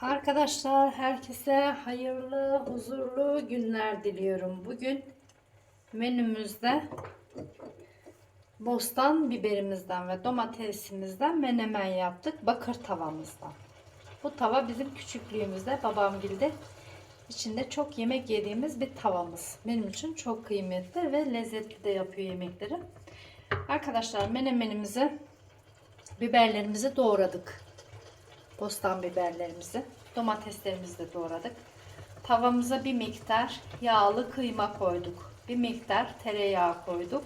Arkadaşlar herkese hayırlı, huzurlu günler diliyorum. Bugün menümüzde bostan biberimizden ve domatesimizden menemen yaptık. Bakır tavamızdan. Bu tava bizim küçüklüğümüzde babam bildi. İçinde çok yemek yediğimiz bir tavamız. Benim için çok kıymetli ve lezzetli de yapıyor yemekleri. Arkadaşlar menemenimizi biberlerimizi doğradık bostan biberlerimizi, domateslerimizi de doğradık. Tavamıza bir miktar yağlı kıyma koyduk. Bir miktar tereyağı koyduk.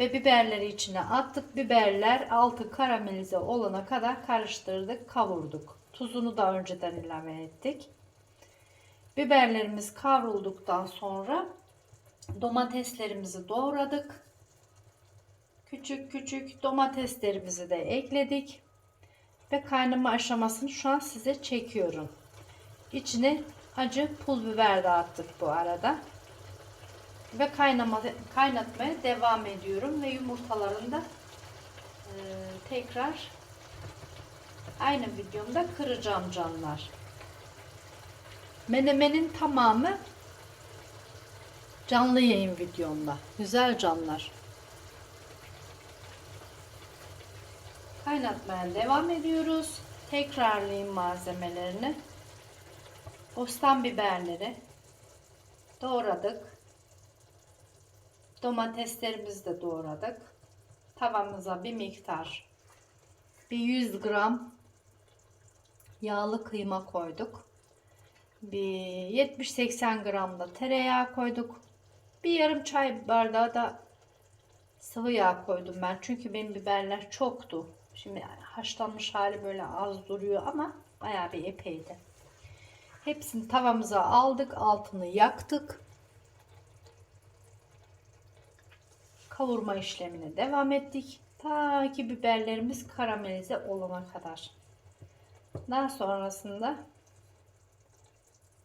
Ve biberleri içine attık. Biberler altı karamelize olana kadar karıştırdık, kavurduk. Tuzunu da önceden ilave ettik. Biberlerimiz kavrulduktan sonra domateslerimizi doğradık. Küçük küçük domateslerimizi de ekledik ve kaynama aşamasını şu an size çekiyorum. İçine acı pul biber de attık bu arada. Ve kaynama, kaynatmaya devam ediyorum ve yumurtalarını da e, tekrar aynı videomda kıracağım canlar. Menemenin tamamı canlı yayın videomda. Güzel canlar. Kaynatmaya devam ediyoruz. Tekrarlayayım malzemelerini. Bostan biberleri doğradık. Domateslerimizi de doğradık. Tavamıza bir miktar bir 100 gram yağlı kıyma koyduk. Bir 70-80 gram da tereyağı koyduk. Bir yarım çay bardağı da sıvı yağ koydum ben. Çünkü benim biberler çoktu. Şimdi haşlanmış hali böyle az duruyor ama bayağı bir epeydi. Hepsini tavamıza aldık. Altını yaktık. Kavurma işlemine devam ettik. Ta ki biberlerimiz karamelize olana kadar. Daha sonrasında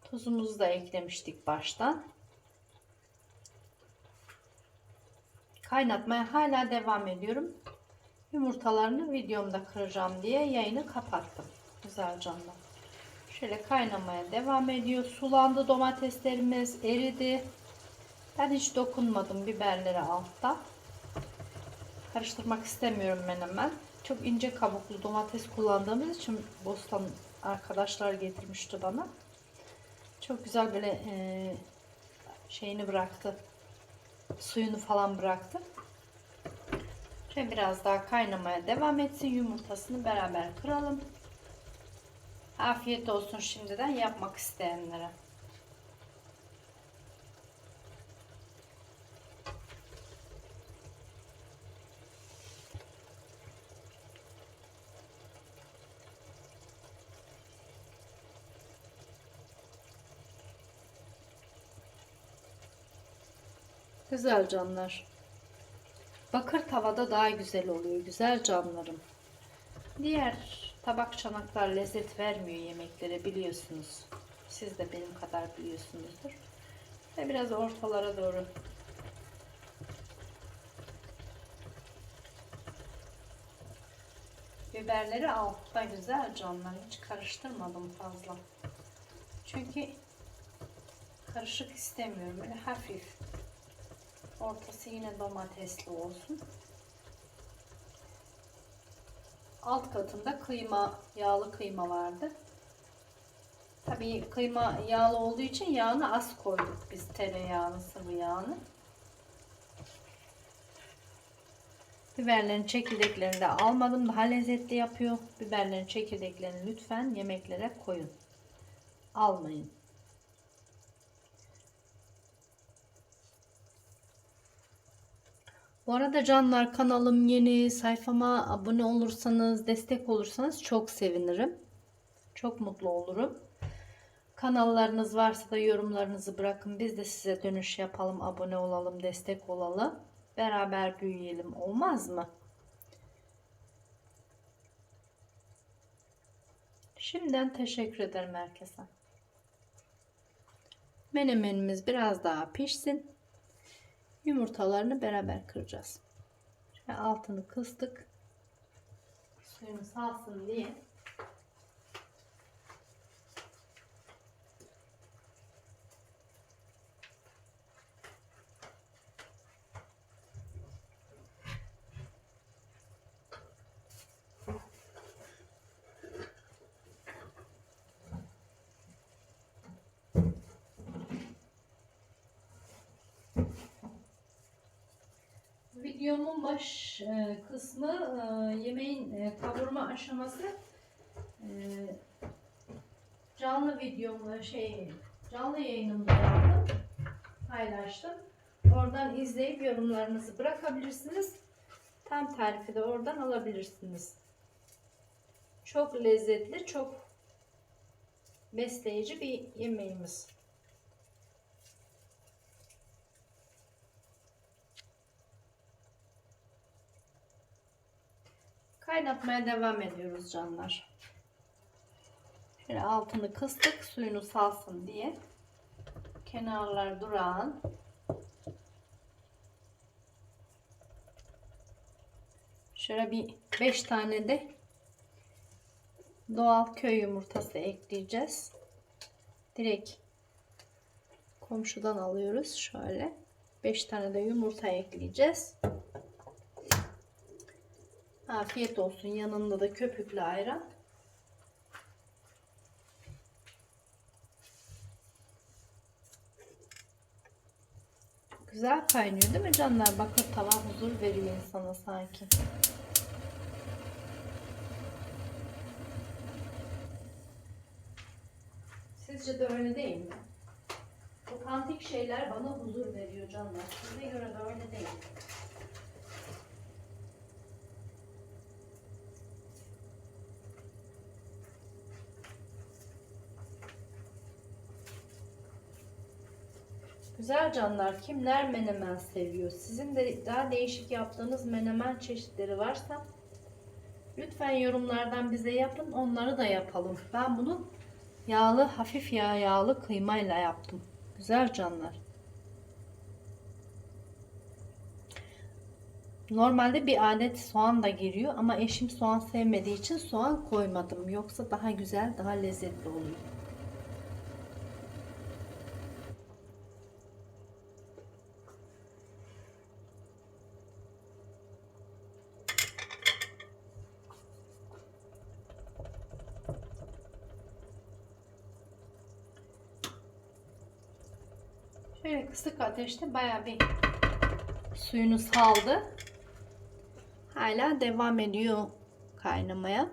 tuzumuzu da eklemiştik baştan. Kaynatmaya hala devam ediyorum. Yumurtalarını videomda kıracağım diye yayını kapattım. Güzel canlar. Şöyle kaynamaya devam ediyor. Sulandı domateslerimiz eridi. Ben hiç dokunmadım biberleri altta. Karıştırmak istemiyorum ben hemen. Çok ince kabuklu domates kullandığımız için bostan arkadaşlar getirmişti bana. Çok güzel böyle e, şeyini bıraktı. Suyunu falan bıraktı. Ve biraz daha kaynamaya devam etsin. Yumurtasını beraber kıralım. Afiyet olsun şimdiden yapmak isteyenlere. Güzel canlar. Bakır tavada daha güzel oluyor. Güzel canlarım. Diğer tabak çanaklar lezzet vermiyor yemeklere biliyorsunuz. Siz de benim kadar biliyorsunuzdur. Ve biraz ortalara doğru biberleri altta güzel canlar. Hiç karıştırmadım fazla. Çünkü karışık istemiyorum. Böyle hafif Ortası yine domatesli olsun. Alt katında kıyma, yağlı kıyma vardı. Tabii kıyma yağlı olduğu için yağını az koyduk biz tereyağını, sıvı yağını. Biberlerin çekirdeklerini de almadım. Daha lezzetli yapıyor. Biberlerin çekirdeklerini lütfen yemeklere koyun. Almayın. Bu arada canlar kanalım yeni. Sayfama abone olursanız, destek olursanız çok sevinirim. Çok mutlu olurum. Kanallarınız varsa da yorumlarınızı bırakın. Biz de size dönüş yapalım, abone olalım, destek olalım. Beraber büyüyelim olmaz mı? Şimdiden teşekkür ederim herkese. Menemenimiz biraz daha pişsin. Yumurtalarını beraber kıracağız. Şöyle altını kıstık. Suyunu salsın diye videomun baş e, kısmı e, yemeğin e, kavurma aşaması e, canlı videomda şey canlı yayınımda yaptım paylaştım. Oradan izleyip yorumlarınızı bırakabilirsiniz. Tam tarifi de oradan alabilirsiniz. Çok lezzetli, çok besleyici bir yemeğimiz. Kaynatmaya devam ediyoruz canlar. Şöyle altını kıstık suyunu salsın diye. Kenarlar durağın. Şöyle bir 5 tane de doğal köy yumurtası ekleyeceğiz. Direkt komşudan alıyoruz. Şöyle 5 tane de yumurta ekleyeceğiz. Afiyet olsun. Yanında da köpüklü ayran. Güzel kaynıyor değil mi canlar? Bakın tava huzur veriyor insana sanki. Sizce de öyle değil mi? Otantik şeyler bana huzur veriyor canlar. Size göre de öyle değil. Güzel canlar kimler menemen seviyor? Sizin de daha değişik yaptığınız menemen çeşitleri varsa lütfen yorumlardan bize yapın onları da yapalım. Ben bunu yağlı hafif yağ yağlı kıymayla yaptım. Güzel canlar. Normalde bir adet soğan da giriyor ama eşim soğan sevmediği için soğan koymadım. Yoksa daha güzel, daha lezzetli oluyor. Şöyle kısık ateşte bayağı bir suyunu saldı. Hala devam ediyor kaynamaya.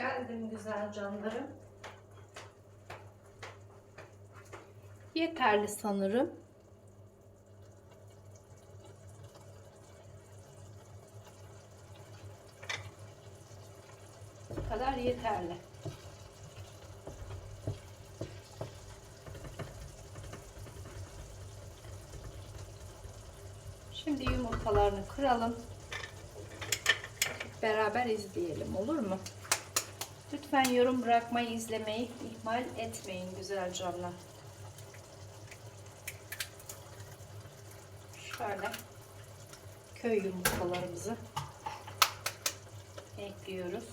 Geldim güzel canlarım. Yeterli sanırım. Bu kadar yeterli. Şimdi yumurtalarını kıralım. Beraber izleyelim olur mu? Lütfen yorum bırakmayı, izlemeyi ihmal etmeyin güzel canlar. Şöyle köy yumurtalarımızı ekliyoruz.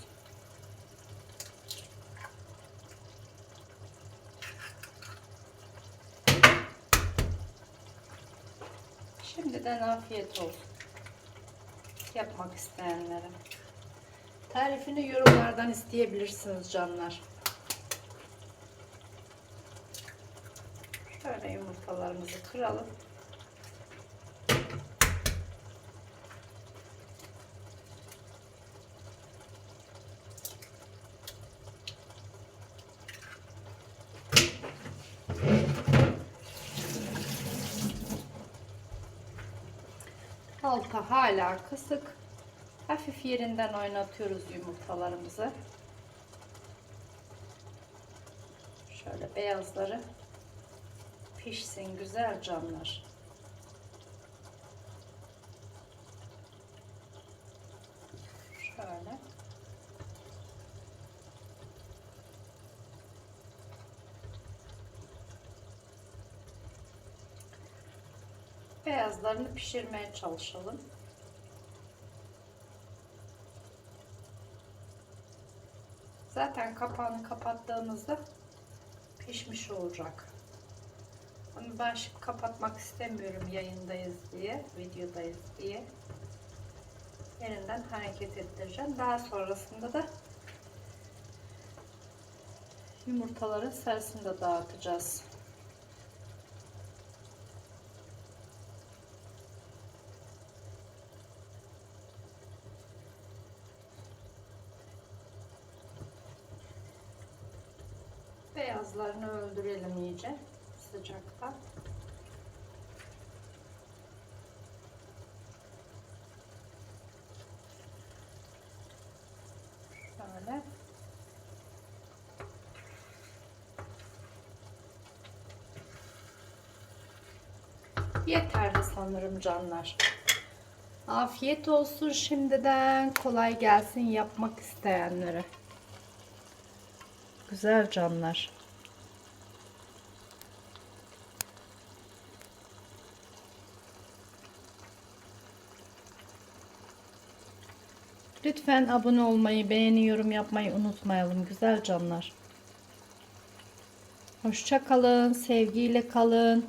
Şimdiden afiyet olsun. Yapmak isteyenlere. Tarifini yorumlardan isteyebilirsiniz canlar. Şöyle yumurtalarımızı kıralım. Altı hala kısık. Hafif yerinden oynatıyoruz yumurtalarımızı. Şöyle beyazları pişsin güzel canlar. Şöyle. Beyazlarını pişirmeye çalışalım. Zaten kapağını kapattığımızda pişmiş olacak. Onu ben şimdi kapatmak istemiyorum yayındayız diye, videodayız diye. Yerinden hareket ettireceğim. Daha sonrasında da yumurtaların sarısını da dağıtacağız. Öldürelim iyice sıcakta. Şöyle. Yeterli sanırım canlar. Afiyet olsun şimdiden. Kolay gelsin yapmak isteyenlere. Güzel canlar. Lütfen abone olmayı, beğeni, yorum yapmayı unutmayalım güzel canlar. Hoşça kalın, sevgiyle kalın.